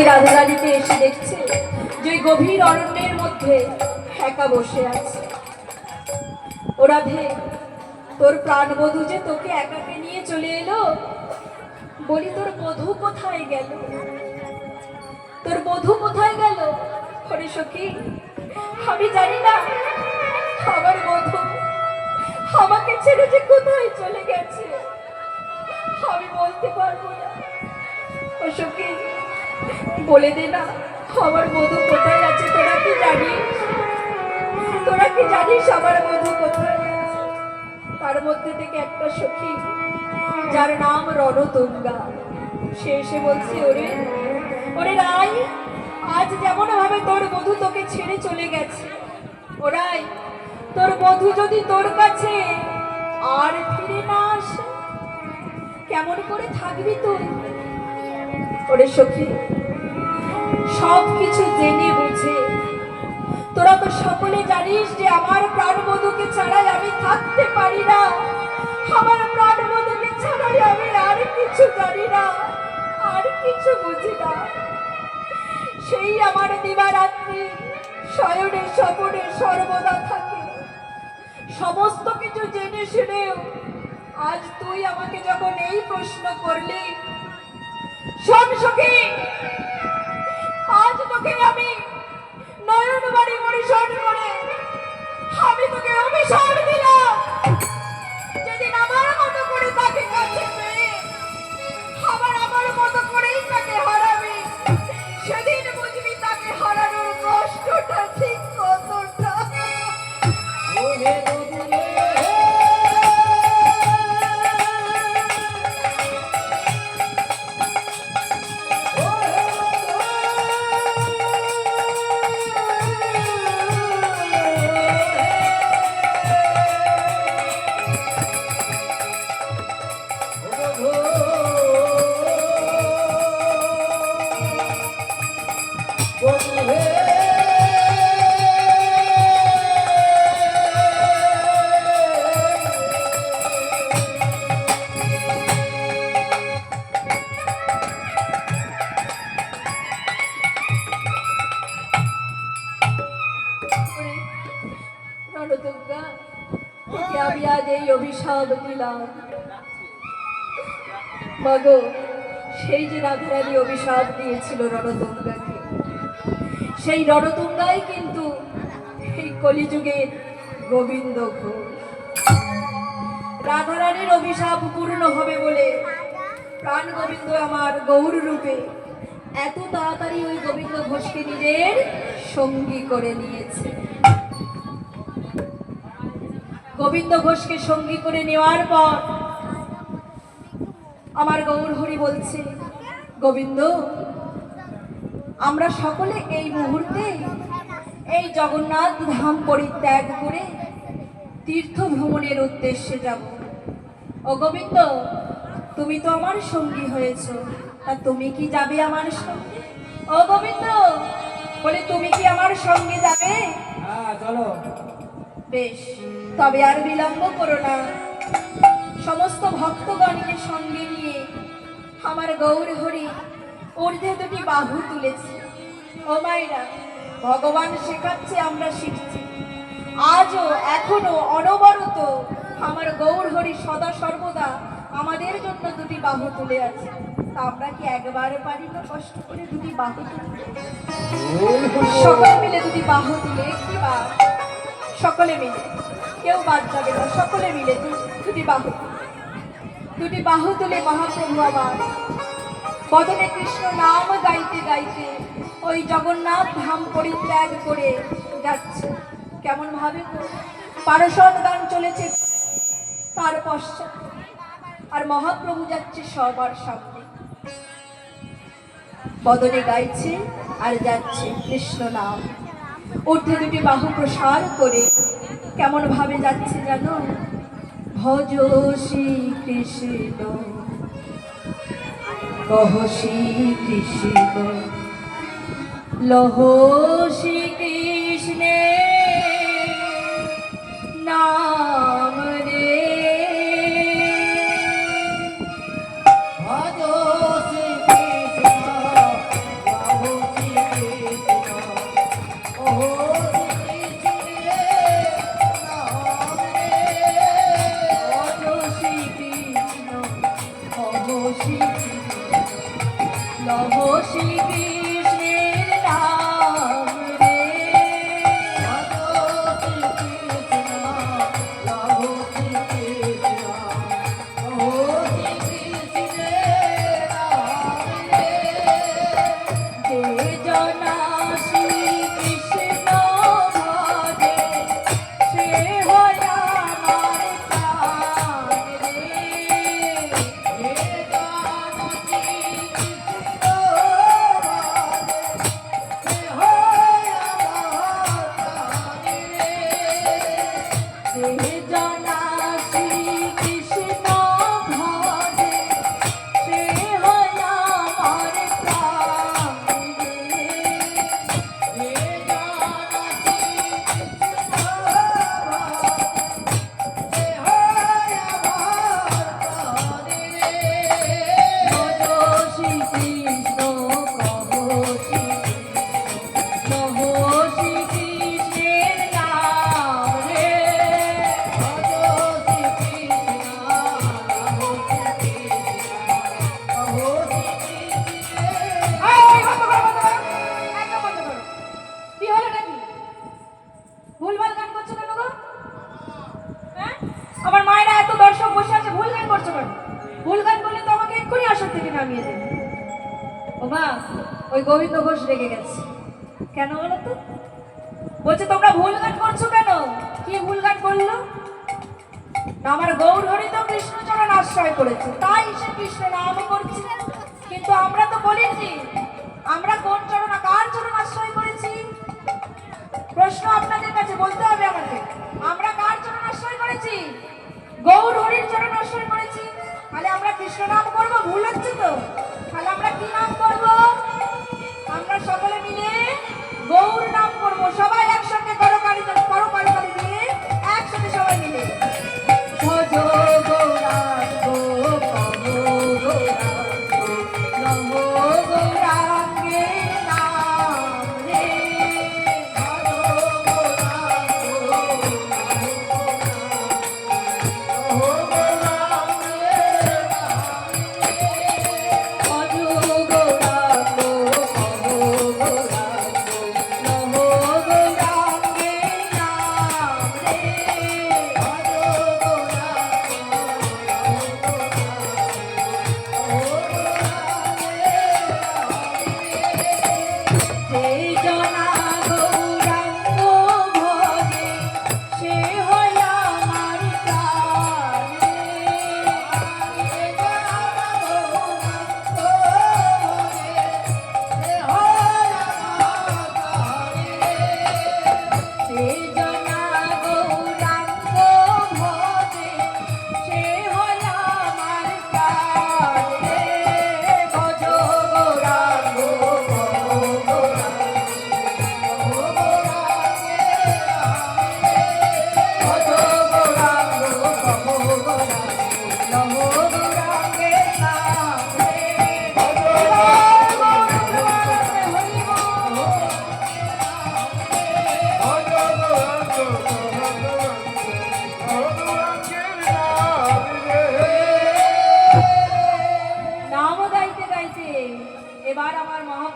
যে রাধারানীকে এসে দেখছে যে গভীর অরণ্যের মধ্যে একা বসে আছে। ওরা রাধে, তোর প্রাণবধূ যে তোকে একাকে নিয়ে চলে এলো, বলি তোর বধূ কোথায় গেল? তোর বধু কোথায় গেল? হরে সখী, আমি জানি না। আমার বধু আমাকে ছেড়ে যে কোথায় চলে গেছে, আমি বলতে পারব না। সখী বলে দে না, আমার বধূ কোথায় আছে? তোরা কি জানিস? তোরা কি জানিস আমার বধূ কোথায় তার মধ্যে থেকে একটা সখী, যার নাম রণতুঙ্গা। সে এসে বলছে, ওরে ওরে রাই আজ যেমন ভাবে তোর বধূ তোকে ছেড়ে চলে গেছে ওরাই তোর বধূ যদি তোর কাছে আর ফিরে না আসে, কেমন করে থাকবি তুই? ওরে সখী সব কিছু জেনে বুঝে। তোরা তো সকলে জানিস যে আমার প্রাণবধূকে ছাড়াই আমি থাকতে পারি না। আমার প্রাণবধূকে ছাড়াই আমি আর কিছু জানি না, আর কিছু বুঝি না। সেই আমার দিবারাত্রি শয়নে স্বপনে সর্বদা থাকে। সমস্ত কিছু জেনে শুনেও আজ তুই আমাকে যখন এই প্রশ্ন করলি শোন সখী। আজ তোকে আমি এই অভিশাপ দিলাম। মাগো, সেই যে রাধারানী অভিশাপ দিয়েছিল রণদুর্গাকে সেই রণতুঙ্গাই কিন্তু এই কলিযুগের গোবিন্দ ঘোষ। রাধারানীর অভিশাপ পূর্ণ হবে বলে প্রাণ গোবিন্দ আমার গৌর রূপে এত তাড়াতাড়ি ওই গোবিন্দ ঘোষকে নিজের সঙ্গী করে নিয়েছে। গোবিন্দ ঘোষকে সঙ্গী করে নেওয়ার পর আমার গৌর হরি বলছে গোবিন্দ আমরা সকলে এই মুহূর্তে এই জগন্নাথ ধাম পরিত্যাগ করে তীর্থ ভ্রমণের উদ্দেশ্যে যাব। ও গোবিন্দ তুমি তো আমার সঙ্গী হয়েছ তা তুমি কি যাবে আমার সঙ্গে? ও গোবিন্দ বলে তুমি কি আমার সঙ্গে যাবে? হ্যাঁ চলো। বেশ। তবে আর বিলম্ব করো না। সমস্ত ভক্তগণকে সঙ্গে নিয়ে আমার গৌর হরি ঊর্ধ্বে দুটি বাহু তুলেছে। ও মায়েরা, ভগবান শেখাচ্ছে আমরা শিখছি। আজও এখনও অনবরত আমার গৌর হরি সদা সর্বদা আমাদের জন্য দুটি বাহু তুলে আছে। তা আমরা কি একবার পারি না কষ্ট করে দুটি বাহু তুলে? সকলে মিলে দুটি বাহু তুলে, একটি বা সকলে মিলে। কেউ বাদ যাবে না, সকলে মিলে দুটি বাহু। দুটি বাহু তুলে মহাপ্রভু আমার বদনে কৃষ্ণ নাম গাইতে গাইতে ওই জগন্নাথ ধাম পরিত্যাগ করে যাচ্ছে। কেমন ভাবে? পারসদ গান চলেছে তার পশ্চাৎ। আর মহাপ্রভু যাচ্ছে সবার সামনে। বদনে গাইছে আর যাচ্ছে কৃষ্ণ নাম। ঊর্ধ্বে দুটি বাহু প্রসার করে কেমন ভাবে যাচ্ছে যেন ভজ শ্রীকৃষ্ণ কহ শ্রীকৃষ্ণ লহ শ্রী কৃষ্ণে। নমশি কেন বলো তো? বলছে, তোমরা ভুল গান করছ কেন? কি ভুল গান করল আমার গৌর হরি তো কৃষ্ণচরণ আশ্রয় করেছে। তাই সে কৃষ্ণ নাম করছে। কিন্তু আমরা তো বলিনি। আমরা কোন চরণ, কার চরণ আশ্রয় করেছি? প্রশ্ন আপনাদের কাছে জনা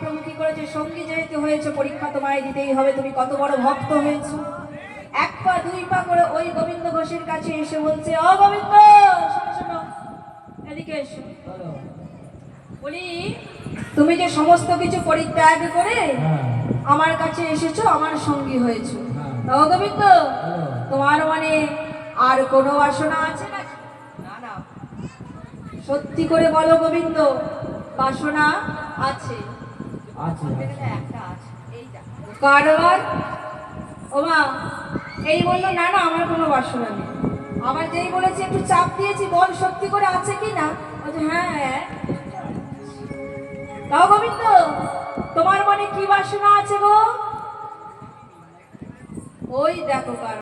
কি করেছে সঙ্গী যেহেতু হয়েছে পরীক্ষা তোমায় দিতেই হবে তুমি কত বড় ভক্ত হয়েছো। এক পা দুই পা করে ওই গোবিন্দ ঘোষের কাছে এসে বলছে ও গোবিন্দ এদিকে এসো। বলি তুমি যে সমস্ত কিছু পরিত্যাগ করে আমার কাছে এসেছ আমার সঙ্গী হয়েছো। তা ও গোবিন্দ তোমার মানে আর কোনো বাসনা আছে নাকি? না না। সত্যি করে বলো গোবিন্দ বাসনা আছে। আছে এইটা কারবার? ও মা এই বলল না না আমার কোনো বাসনা নেই। আবার যেই বলেছি একটু চাপ দিয়েছি বল সত্যি করে আছে কি না? বলছে হ্যাঁ তাও গোবিন্দ তোমার মনে কি বাসনা আছে গো? ওই দেখো কার